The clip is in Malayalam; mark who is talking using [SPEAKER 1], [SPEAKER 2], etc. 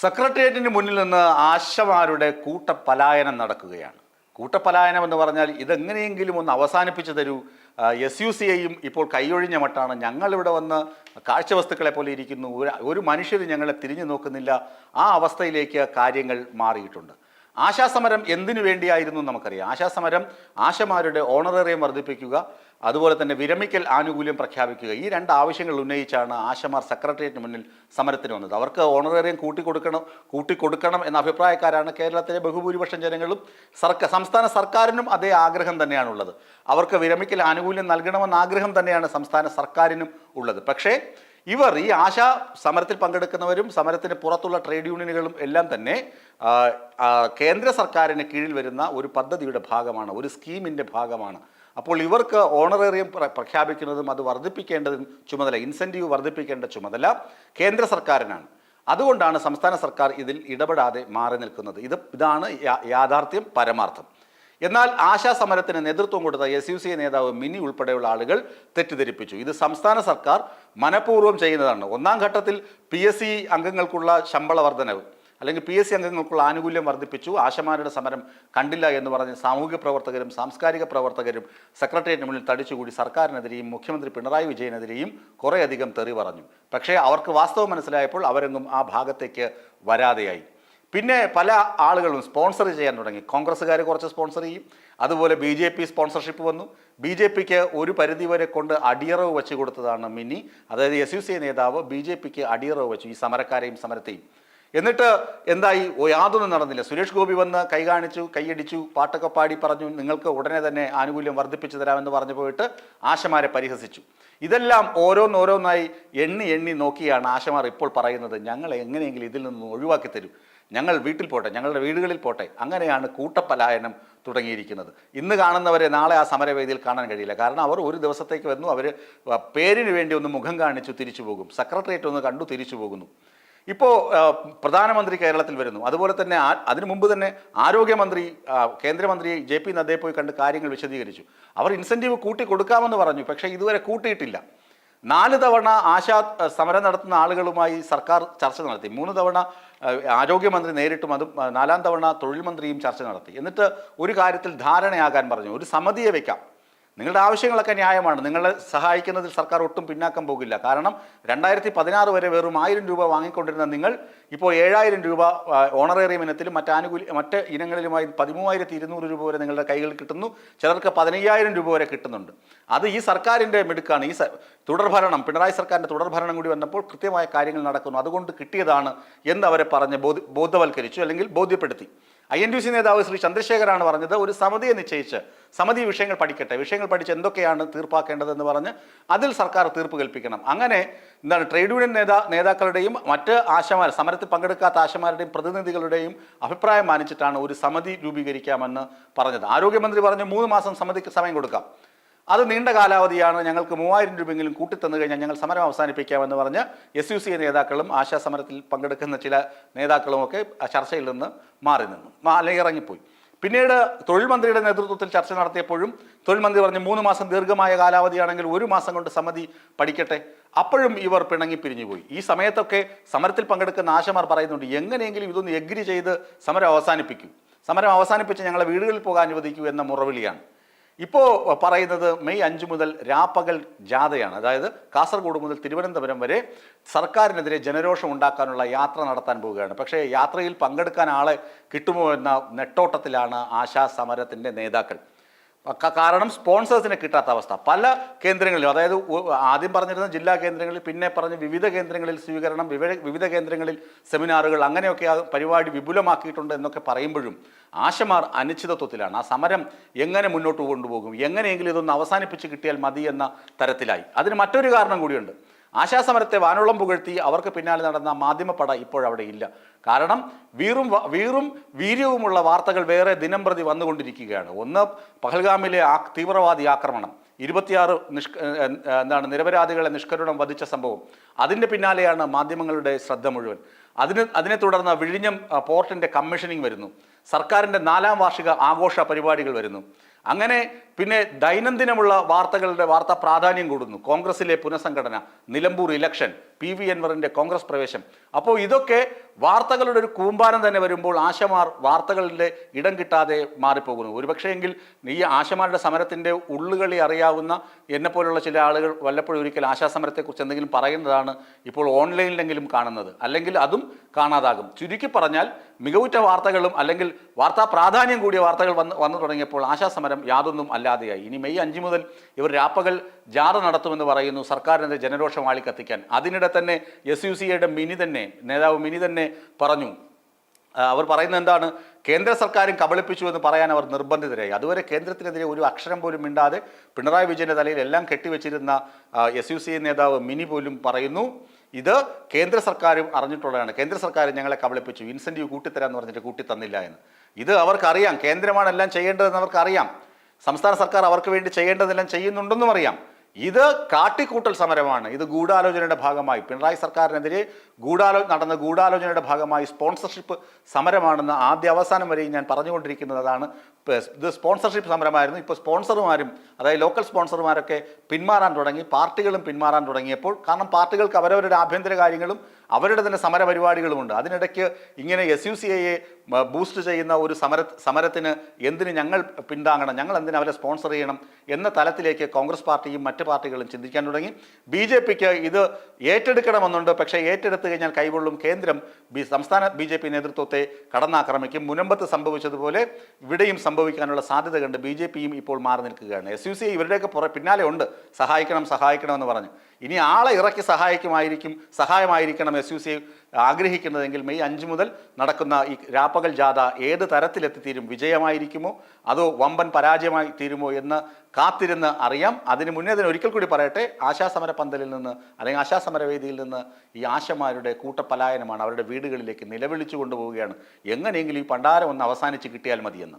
[SPEAKER 1] സെക്രട്ടേറിയറ്റിന് മുന്നിൽ നിന്ന് ആശമാരുടെ കൂട്ടപലായനം നടക്കുകയാണ്. കൂട്ടപലായനം എന്ന് പറഞ്ഞാൽ ഇതെങ്ങനെയെങ്കിലും ഒന്ന് അവസാനിപ്പിച്ചു തരൂ. എസ് യു സി ഐയും ഇപ്പോൾ കൈയൊഴിഞ്ഞ മട്ടാണ്. ഞങ്ങളിവിടെ വന്ന് കാഴ്ചവസ്തുക്കളെ പോലെ ഇരിക്കുന്നു. ഒരു മനുഷ്യർ ഞങ്ങളെ തിരിഞ്ഞു നോക്കുന്നില്ല. ആ അവസ്ഥയിലേക്ക് കാര്യങ്ങൾ മാറിയിട്ടുണ്ട്. ആശാസമരം എന്തിനു വേണ്ടിയായിരുന്നു നമുക്കറിയാം. ആശാസമരം ആശമാരുടെ ഓണറേറിയം വർദ്ധിപ്പിക്കുക അതുപോലെ തന്നെ വിരമിക്കൽ ആനുകൂല്യം പ്രഖ്യാപിക്കുക. ഈ രണ്ട് ആവശ്യങ്ങൾ ഉന്നയിച്ചാണ് ആശമാർ സെക്രട്ടേറിയറ്റിന് മുന്നിൽ സമരത്തിന് വന്നത്. അവർക്ക് ഓണറേറിയം കൂട്ടിക്കൊടുക്കണം കൂട്ടിക്കൊടുക്കണം എന്ന അഭിപ്രായക്കാരാണ് കേരളത്തിലെ ബഹുഭൂരിപക്ഷം ജനങ്ങളും. സർക്കാർ സംസ്ഥാന സർക്കാരിനും അതേ ആഗ്രഹം തന്നെയാണുള്ളത്. അവർക്ക് വിരമിക്കൽ ആനുകൂല്യം നൽകണമെന്ന ആഗ്രഹം തന്നെയാണ് സംസ്ഥാന സർക്കാരിനും ഉള്ളത്. പക്ഷേ ഇവർ ഈ ആശാ സമരത്തിൽ പങ്കെടുക്കുന്നവരും സമരത്തിന് പുറത്തുള്ള ട്രേഡ് യൂണിയനുകളും എല്ലാം തന്നെ കേന്ദ്ര സർക്കാരിന് കീഴിൽ വരുന്ന ഒരു പദ്ധതിയുടെ ഭാഗമാണ് ഒരു സ്കീമിന്റെ ഭാഗമാണ് അപ്പോൾ ഇവർക്ക് ഓണറേറിയം പ്രഖ്യാപിക്കുന്നതും അത് വർദ്ധിപ്പിക്കേണ്ടതും ചുമതല ഇൻസെന്റീവ് വർദ്ധിപ്പിക്കേണ്ട ചുമതല കേന്ദ്ര സർക്കാരിനാണ്. അതുകൊണ്ടാണ് സംസ്ഥാന സർക്കാർ ഇതിൽ ഇടപെടാതെ മാറി നിൽക്കുന്നത്. ഇത് ഇതാണ് യാഥാർത്ഥ്യം പരമാർത്ഥം. എന്നാൽ ആശാ സമരത്തിന് നേതൃത്വം കൊടുത്ത എസ് യു സി നേതാവ് മിനി ഉൾപ്പെടെയുള്ള ആളുകൾ തെറ്റിദ്ധരിപ്പിച്ചു. ഇത് സംസ്ഥാന സർക്കാർ മനഃപൂർവം ചെയ്യുന്നതാണ്. ഒന്നാം ഘട്ടത്തിൽ പി എസ് സി അംഗങ്ങൾക്കുള്ള ശമ്പള വർധനവ്. അല്ലെങ്കിൽ പി എസ് സി അംഗങ്ങൾക്കുള്ള ആനുകൂല്യം വർദ്ധിപ്പിച്ചു. ആശമാരുടെ സമരം കണ്ടില്ല എന്ന് പറഞ്ഞ് സാമൂഹിക പ്രവർത്തകരും സാംസ്കാരിക പ്രവർത്തകരും സെക്രട്ടേറിയറ്റിന് മുന്നിൽ തടിച്ചുകൂടി സർക്കാരിനെതിരെയും മുഖ്യമന്ത്രി പിണറായി വിജയനെതിരെയും കുറേയധികം തെറി പറഞ്ഞു. പക്ഷേ അവർക്ക് വാസ്തവം മനസ്സിലായപ്പോൾ അവരെങ്ങും ആ ഭാഗത്തേക്ക് വരാതെയായി. പിന്നെ പല ആളുകളും സ്പോൺസർ ചെയ്യാൻ തുടങ്ങി. കോൺഗ്രസ്സുകാർ കുറച്ച് സ്പോൺസർ ചെയ്യും. അതുപോലെ ബി ജെ പി സ്പോൺസർഷിപ്പ് വന്നു. ബി ജെ പിക്ക് ഒരു പരിധിവരെ കൊണ്ട് അടിയറവ് വെച്ച് കൊടുത്തതാണ് മിനി അതായത് എസ് യു സി നേതാവ് ബി ജെ പിക്ക് അടിയറവ് വെച്ചു ഈ സമരക്കാരെയും സമരത്തെയും. എന്നിട്ട് എന്തായി? യാതൊന്നും നടന്നില്ല. സുരേഷ് ഗോപി വന്ന് കൈ കാണിച്ചു കൈയടിച്ചു പാട്ടൊക്കെ പാടി പറഞ്ഞു നിങ്ങൾക്ക് ഉടനെ തന്നെ ആനുകൂല്യം വർദ്ധിപ്പിച്ചു തരാമെന്ന് പറഞ്ഞു പോയിട്ട് ആശമാരെ പരിഹസിച്ചു. ഇതെല്ലാം ഓരോന്നോരോന്നായി എണ്ണി എണ്ണി നോക്കിയാണ് ആശമാർ ഇപ്പോൾ പറയുന്നത് ഞങ്ങൾ എങ്ങനെയെങ്കിലും ഇതിൽ നിന്ന് ഒഴിവാക്കി തരും. ഞങ്ങൾ വീട്ടിൽ പോട്ടെ ഞങ്ങളുടെ വീടുകളിൽ പോട്ടെ. അങ്ങനെയാണ് കൂട്ടപ്പലായനം തുടങ്ങിയിരിക്കുന്നത്. ഇന്ന് കാണുന്നവരെ നാളെ ആ സമരവേദിയിൽ കാണാൻ കഴിയില്ല. കാരണം അവർ ഒരു ദിവസത്തേക്ക് വന്നു അവർ പേരിന് വേണ്ടി ഒന്ന് മുഖം കാണിച്ചു തിരിച്ചു പോകും. സെക്രട്ടേറിയറ്റ് ഒന്ന് കണ്ടു തിരിച്ചു പോകുന്നു. ഇപ്പോൾ പ്രധാനമന്ത്രി കേരളത്തിൽ വരുന്നു. അതുപോലെ തന്നെ അതിനു മുമ്പ് തന്നെ ആരോഗ്യമന്ത്രി കേന്ദ്രമന്ത്രി ജെ പി നദ്ദയെ പോയി കണ്ട് കാര്യങ്ങൾ വിശദീകരിച്ചു. അവർ ഇൻസെന്റീവ് കൂട്ടി കൊടുക്കാമെന്ന് പറഞ്ഞു പക്ഷേ ഇതുവരെ കൂട്ടിയിട്ടില്ല. നാല് തവണ ആശാ സമരം നടത്തുന്ന ആളുകളുമായി സർക്കാർ ചർച്ച നടത്തി. മൂന്ന് തവണ ആരോഗ്യമന്ത്രി നേരിട്ടും അതും നാലാം തവണ തൊഴിൽ മന്ത്രിയും ചർച്ച നടത്തി. എന്നിട്ട് ഒരു കാര്യത്തിൽ ധാരണയാകാൻ പറഞ്ഞു. ഒരു സമിതിയെ വെക്കാം. നിങ്ങളുടെ ആവശ്യങ്ങളൊക്കെ ന്യായമാണ്. നിങ്ങളെ സഹായിക്കുന്നതിൽ സർക്കാർ ഒട്ടും പിന്നാക്കം പോകില്ല. കാരണം രണ്ടായിരത്തി പതിനാറ് വരെ വെറും ആയിരം രൂപ വാങ്ങിക്കൊണ്ടിരുന്ന നിങ്ങൾ ഇപ്പോൾ ഏഴായിരം രൂപ ഓണറേറിയ ഇനത്തിലും മറ്റ് ആനുകൂല്യ മറ്റ് ഇനങ്ങളിലുമായി പതിമൂവായിരത്തി ഇരുന്നൂറ് രൂപ വരെ നിങ്ങളുടെ കൈകളിൽ കിട്ടുന്നു. ചിലർക്ക് പതിനയ്യായിരം രൂപ വരെ കിട്ടുന്നുണ്ട്. അത് ഈ സർക്കാരിന്റെ മിടുക്കാണ്. ഈ തുടർഭരണം പിണറായി സർക്കാരിന്റെ തുടർഭരണം കൂടി വന്നപ്പോൾ കൃത്യമായ കാര്യങ്ങൾ നടക്കുന്നു. അതുകൊണ്ട് കിട്ടിയതാണ് എന്ന് അവരെ പറഞ്ഞ് ബോധ ബോധവൽക്കരിച്ചു അല്ലെങ്കിൽ ബോധ്യപ്പെടുത്തി. ഐ എൻ ടി സി നേതാവ് ശ്രീ ചന്ദ്രശേഖരാണ് പറഞ്ഞത് ഒരു സമിതിയെ നിശ്ചയിച്ച് സമിതി വിഷയങ്ങൾ പഠിക്കട്ടെ. വിഷയങ്ങൾ പഠിച്ച് എന്തൊക്കെയാണ് തീർപ്പാക്കേണ്ടതെന്ന് പറഞ്ഞ് അതിൽ സർക്കാർ തീർപ്പ് കൽപ്പിക്കണം. അങ്ങനെ എന്താണ് ട്രേഡ് യൂണിയൻ നേതാ നേതാക്കളുടെയും മറ്റ് ആശമാർ സമരത്തിൽ പങ്കെടുക്കാത്ത ആശമാരുടെയും പ്രതിനിധികളുടെയും അഭിപ്രായം മാനിച്ചിട്ടാണ് ഒരു സമിതി രൂപീകരിക്കാമെന്ന് പറഞ്ഞത്. ആരോഗ്യമന്ത്രി പറഞ്ഞു മൂന്ന് മാസം സമിതിക്ക് സമയം കൊടുക്കാം. അത് നീണ്ട കാലാവധിയാണ് ഞങ്ങൾക്ക് മൂവായിരം രൂപയെങ്കിലും കൂട്ടിത്തന്നു കഴിഞ്ഞാൽ ഞങ്ങൾ സമരം അവസാനിപ്പിക്കാമെന്ന് പറഞ്ഞ് എസ് യു സി നേതാക്കളും ആശാ സമരത്തിൽ പങ്കെടുക്കുന്ന ചില നേതാക്കളുമൊക്കെ ചർച്ചയിൽ നിന്ന് മാറി നിന്നു. അല്ലെങ്കിൽ ഇറങ്ങിപ്പോയി. പിന്നീട് തൊഴിൽ മന്ത്രിയുടെ നേതൃത്വത്തിൽ ചർച്ച നടത്തിയപ്പോഴും തൊഴിൽ മന്ത്രി പറഞ്ഞു മൂന്ന് മാസം ദീർഘമായ കാലാവധിയാണെങ്കിൽ ഒരു മാസം കൊണ്ട് സമിതി പഠിക്കട്ടെ. അപ്പോഴും ഇവർ പിണങ്ങി പിരിഞ്ഞുപോയി. ഈ സമയത്തൊക്കെ സമരത്തിൽ പങ്കെടുക്കുന്ന ആശമാർ പറയുന്നുണ്ട് എങ്ങനെയെങ്കിലും ഇതൊന്ന് എഗ്രി ചെയ്ത് സമരം അവസാനിപ്പിക്കും. സമരം അവസാനിപ്പിച്ച് ഞങ്ങളെ വീടുകളിൽ പോകാൻ അനുവദിക്കൂ എന്ന മുറവിളിയാണ്. ഇപ്പോൾ പറയുന്നത് മെയ് അഞ്ച് മുതൽ രാപ്പകൽ ജാഥയാണ്. അതായത് കാസർഗോഡ് മുതൽ തിരുവനന്തപുരം വരെ സർക്കാരിനെതിരെ ജനരോഷം ഉണ്ടാക്കാനുള്ള യാത്ര നടത്താൻ പോവുകയാണ്. പക്ഷേ യാത്രയിൽ പങ്കെടുക്കാൻ ആളെ കിട്ടുമോ എന്ന നെട്ടോട്ടത്തിലാണ് ആശാ സമരത്തിന്റെ നേതാക്കൾ. കാരണം സ്പോൺസേഴ്സിനെ കിട്ടാത്ത അവസ്ഥ. പല കേന്ദ്രങ്ങളിലും അതായത് ആദ്യം പറഞ്ഞിരുന്ന ജില്ലാ കേന്ദ്രങ്ങളിൽ പിന്നെ പറഞ്ഞ് വിവിധ കേന്ദ്രങ്ങളിൽ സ്വീകരണം വിവിധ കേന്ദ്രങ്ങളിൽ സെമിനാറുകൾ അങ്ങനെയൊക്കെ ആ പരിപാടി വിപുലമാക്കിയിട്ടുണ്ട് എന്നൊക്കെ പറയുമ്പോഴും ആശമാർ അനിശ്ചിതത്വത്തിലാണ്. ആ സമരം എങ്ങനെ മുന്നോട്ട് കൊണ്ടുപോകും? എങ്ങനെയെങ്കിലും ഇതൊന്ന് അവസാനിപ്പിച്ച് കിട്ടിയാൽ മതി എന്ന തരത്തിലായി. അതിന് മറ്റൊരു കാരണം കൂടിയുണ്ട്. ആശാസമരത്തെ വാനോളം പുകഴ്ത്തി അവർക്ക് പിന്നാലെ നടന്ന മാധ്യമപ്പട ഇപ്പോഴവിടെ ഇല്ല. കാരണം വീറും വീറും വീര്യവുമുള്ള വാർത്തകൾ വേറെ ദിനം പ്രതി വന്നുകൊണ്ടിരിക്കുകയാണ്. ഒന്ന് പഹൽഗാമിലെ ആ തീവ്രവാദി ആക്രമണം. ഇരുപത്തിയാറ് നിഷ് എന്താണ് നിരപരാധികളെ നിഷ്കരുണം വധിച്ച സംഭവം. അതിന്റെ പിന്നാലെയാണ് മാധ്യമങ്ങളുടെ ശ്രദ്ധ മുഴുവൻ. അതിന് അതിനെ തുടർന്ന് വിഴിഞ്ഞം പോർട്ടിന്റെ കമ്മീഷനിങ് വരുന്നു. സർക്കാരിന്റെ നാലാം വാർഷിക ആഘോഷ പരിപാടികൾ വരുന്നു. അങ്ങനെ പിന്നെ ദൈനംദിനമുള്ള വാർത്തകളുടെ വാർത്താ പ്രാധാന്യം കൂടുന്നു. കോൺഗ്രസിലെ പുനഃസംഘടന നിലമ്പൂർ ഇലക്ഷൻ പി വി എൻവറിന്റെ കോൺഗ്രസ് പ്രവേശം. അപ്പോൾ ഇതൊക്കെ വാർത്തകളുടെ ഒരു കൂമ്പാരം തന്നെ വരുമ്പോൾ ആശമാർ വാർത്തകളുടെ ഇടം കിട്ടാതെ മാറിപ്പോകുന്നു. ഒരുപക്ഷേ എങ്കിൽ ഈ ആശമാരുടെ സമരത്തിന്റെ ഉള്ളുകളി അറിയാവുന്ന എന്നെപ്പോലുള്ള ചില ആളുകൾ വല്ലപ്പോഴും ഒരിക്കൽ ആശാസമരത്തെക്കുറിച്ച് എന്തെങ്കിലും പറയുന്നതാണ് ഇപ്പോൾ ഓൺലൈനിലെങ്കിലും കാണുന്നത്. അല്ലെങ്കിൽ അതും കാണാതാകും. ചുരുക്കി പറഞ്ഞാൽ മികവുറ്റ വാർത്തകളും അല്ലെങ്കിൽ വാർത്താ പ്രാധാന്യം കൂടിയ വാർത്തകൾ വന്ന് വന്നു തുടങ്ങിയപ്പോൾ ആശാസമരം യാതൊന്നും അല്ലാതെയായി. ഇനി മെയ് അഞ്ച് മുതൽ ഇവർ രാപ്പകൽ ജാഥ നടത്തുമെന്ന് പറയുന്നു സർക്കാരിനെതിരെ ജനരോഷം വാളി കത്തിക്കാൻ അതിനിടെ തന്നെ എസ് യു സിയുടെ മിനി തന്നെ നേതാവ് മിനി തന്നെ പറഞ്ഞു. അവർ പറയുന്നത് എന്താണ്? കേന്ദ്ര സർക്കാരും കബളിപ്പിച്ചു എന്ന് പറയാൻ അവർ നിർബന്ധിതരായി. അതുവരെ കേന്ദ്രത്തിനെതിരെ ഒരു അക്ഷരം പോലും മിണ്ടാതെ പിണറായി വിജയന്റെ തലയിൽ എല്ലാം കെട്ടിവെച്ചിരുന്ന എസ് നേതാവ് മിനി പോലും പറയുന്നു. ഇത് കേന്ദ്ര സർക്കാരും അറിഞ്ഞിട്ടുള്ളതാണ്. കേന്ദ്ര സർക്കാർ ഞങ്ങളെ കബളിപ്പിച്ചു. ഇൻസെന്റീവ് കൂട്ടിത്തരാമെന്ന് പറഞ്ഞിട്ട് കൂട്ടി തന്നില്ല എന്ന്. ഇത് അവർക്കറിയാം. കേന്ദ്രമാണ് എല്ലാം ചെയ്യേണ്ടതെന്ന് അവർക്കറിയാം. സംസ്ഥാന സർക്കാർ അവർക്ക് വേണ്ടി ചെയ്യേണ്ടതെല്ലാം ചെയ്യുന്നുണ്ടെന്നും അറിയാം. ഇത് കാട്ടിക്കൂട്ടൽ സമരമാണ്. ഇത് ഗൂഢാലോചനയുടെ ഭാഗമായി. പിണറായി സർക്കാരിനെതിരെ ഗൂഢാലോ നടന്ന ഗൂഢാലോചനയുടെ ഭാഗമായി സ്പോൺസർഷിപ്പ് സമരമാണെന്ന് ആദ്യ അവസാനം വരെയും ഞാൻ പറഞ്ഞുകൊണ്ടിരിക്കുന്നത് അതാണ്. ഇത് സ്പോൺസർഷിപ്പ് സമരമായിരുന്നു. ഇപ്പോൾ സ്പോൺസർമാരും അതായത് ലോക്കൽ സ്പോൺസർമാരൊക്കെ പിന്മാറാൻ തുടങ്ങി. പാർട്ടികളും പിന്മാറാൻ തുടങ്ങിയപ്പോൾ കാരണം പാർട്ടികൾക്ക് അവരവരുടെ ആഭ്യന്തര കാര്യങ്ങളും അവരുടെ തന്നെ സമര പരിപാടികളുമുണ്ട് അതിനിടയ്ക്ക് ഇങ്ങനെ എസ് യു സി ഐയെ ബൂസ്റ്റ് ചെയ്യുന്ന ഒരു സമര സമരത്തിന് എന്തിന് ഞങ്ങൾ പിന്താങ്ങണം ഞങ്ങൾ എന്തിനു അവരെ സ്പോൺസർ ചെയ്യണം എന്ന തലത്തിലേക്ക് കോൺഗ്രസ് പാർട്ടിയും മറ്റ് പാർട്ടികളും ചിന്തിക്കാൻ തുടങ്ങി. ബി ജെ പിക്ക് ഇത് ഏറ്റെടുക്കണമെന്നുണ്ട്. പക്ഷേ ഏറ്റെടുത്തു കഴിഞ്ഞാൽ കൈകൊള്ളും കേന്ദ്രം ബി സംസ്ഥാന ബി ജെ പി നേതൃത്വത്തെ കടന്നാക്രമിക്കും. മുനമ്പത്ത് സംഭവിച്ചതുപോലെ ഇവിടെയും സംഭവിക്കാനുള്ള സാധ്യത കണ്ട് ബി ജെ പിയും ഇപ്പോൾ മാറി നിൽക്കുകയാണ്. എസ് യു സി ഇവരുടെയൊക്കെ പുറ പിന്നാലെ ഉണ്ട്. സഹായിക്കണം സഹായിക്കണം എന്ന് പറഞ്ഞു. ഇനി ആളെ ഇറക്കി സഹായിക്കുമായിരിക്കും സഹായമായിരിക്കണം എസ് യു സി ആഗ്രഹിക്കുന്നതെങ്കിൽ മെയ് അഞ്ച് മുതൽ നടക്കുന്ന ഈ രാപ്പകൽ ജാഥ ഏത് തരത്തിലെത്തിത്തീരും? വിജയമായിരിക്കുമോ? അതോ വമ്പൻ പരാജയമായി തീരുമോ എന്ന് കാത്തിരുന്ന് അറിയാം. അതിന് മുന്നേ തന്നെ ഒരിക്കൽ കൂടി പറയട്ടെ ആശാസമര പന്തലിൽ നിന്ന് അല്ലെങ്കിൽ ആശാസമര വേദിയിൽ നിന്ന് ഈ ആശമാരുടെ കൂട്ടപലായനമാണ് അവരുടെ വീടുകളിലേക്ക് നിലവിളിച്ചു കൊണ്ടുപോവുകയാണ്. എങ്ങനെയെങ്കിലും ഈ പണ്ടാരം ഒന്ന് അവസാനിച്ച് കിട്ടിയാൽ മതിയെന്ന്.